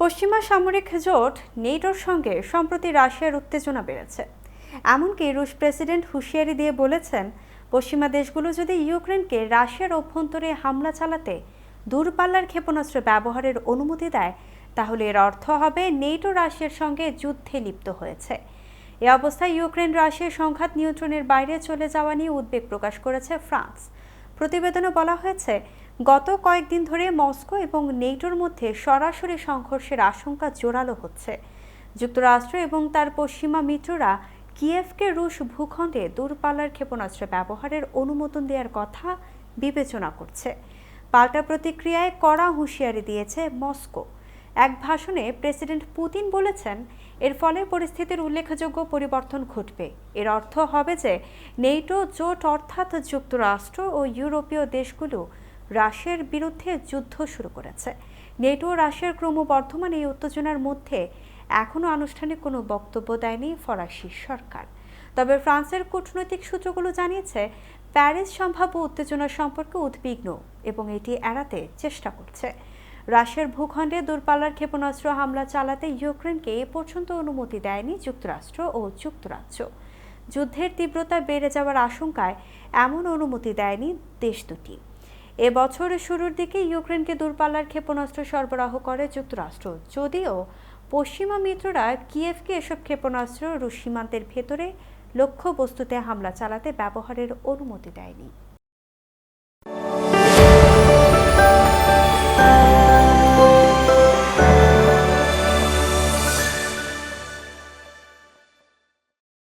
পশ্চিমা সামরিক জোট নেটোর সঙ্গে সম্প্রতি রাশিয়ার উত্তেজনা বেড়েছে। এমনকি রুশ প্রেসিডেন্ট হুঁশিয়ারি দিয়ে বলেছেন, পশ্চিমা দেশগুলো যদি ইউক্রেনকে রাশিয়ার অভ্যন্তরে হামলা চালাতে দূরপাল্লার ক্ষেপণাস্ত্র ব্যবহারের অনুমতি দেয়, তাহলে এর অর্থ হবে নেটো রাশিয়ার সঙ্গে যুদ্ধে লিপ্ত হয়েছে। এ অবস্থায় ইউক্রেন রাশিয়ার সংঘাত নিয়ন্ত্রণের বাইরে চলে যাওয়া নিয়ে উদ্বেগ প্রকাশ করেছে ফ্রান্স। প্রতিবেদনে বলা হয়েছে গত কয়েকদিন ধরে মস্কো এবং নেটোর মধ্যে সরাসরি সংঘর্ষের আশঙ্কা জোরালো হচ্ছে। যুক্তরাষ্ট্র এবং তার পশ্চিমা মিত্ররা কিয়েভকে রুশ ভূখণ্ডে দূরপাল্লার ক্ষেপণাস্ত্র ব্যবহারের অনুমোদন দেওয়ার কথা বিবেচনা করছে। পাল্টা প্রতিক্রিয়ায় কড়া হুঁশিয়ারি দিয়েছে মস্কো। এক ভাষণে প্রেসিডেন্ট পুতিন বলেছেন, এর ফলে পরিস্থিতির উল্লেখযোগ্য পরিবর্তন ঘটবে। এর অর্থ হবে যে নেটো জোট অর্থাৎ যুক্তরাষ্ট্র ও ইউরোপীয় দেশগুলো রাশিয়ার বিরুদ্ধে যুদ্ধ শুরু করেছে। নেটো রাশিয়ার ক্রমবর্ধমান এই উত্তেজনার মধ্যে এখনও আনুষ্ঠানিক কোনো বক্তব্য দেয়নি ফরাসি সরকার। তবে ফ্রান্সের কূটনৈতিক সূত্রগুলো জানিয়েছে, প্যারিস সম্ভাব্য উত্তেজনা সম্পর্কে উদ্বিগ্ন এবং এটি এড়াতে চেষ্টা করছে। রাশিয়ার ভূখণ্ডে দূরপাল্লার ক্ষেপণাস্ত্র হামলা চালাতে ইউক্রেনকে এ পর্যন্ত অনুমতি দেয়নি যুক্তরাষ্ট্র ও যুক্তরাজ্য। যুদ্ধের তীব্রতা বেড়ে যাওয়ার আশঙ্কায় এমন অনুমতি দেয়নি দেশ দুটি। এ বছরের শুরুর দিকে ইউক্রেনকে দূরপাল্লার ক্ষেপণাস্ত্র সরবরাহ করে যুক্তরাষ্ট্র। যদিও পশ্চিমা মিত্ররা কিয়েভকে এসব ক্ষেপণাস্ত্র রুশ সীমান্তের ভেতরে লক্ষ্যবস্তুতে হামলা চালাতে ব্যবহারের অনুমতি দেয়নি।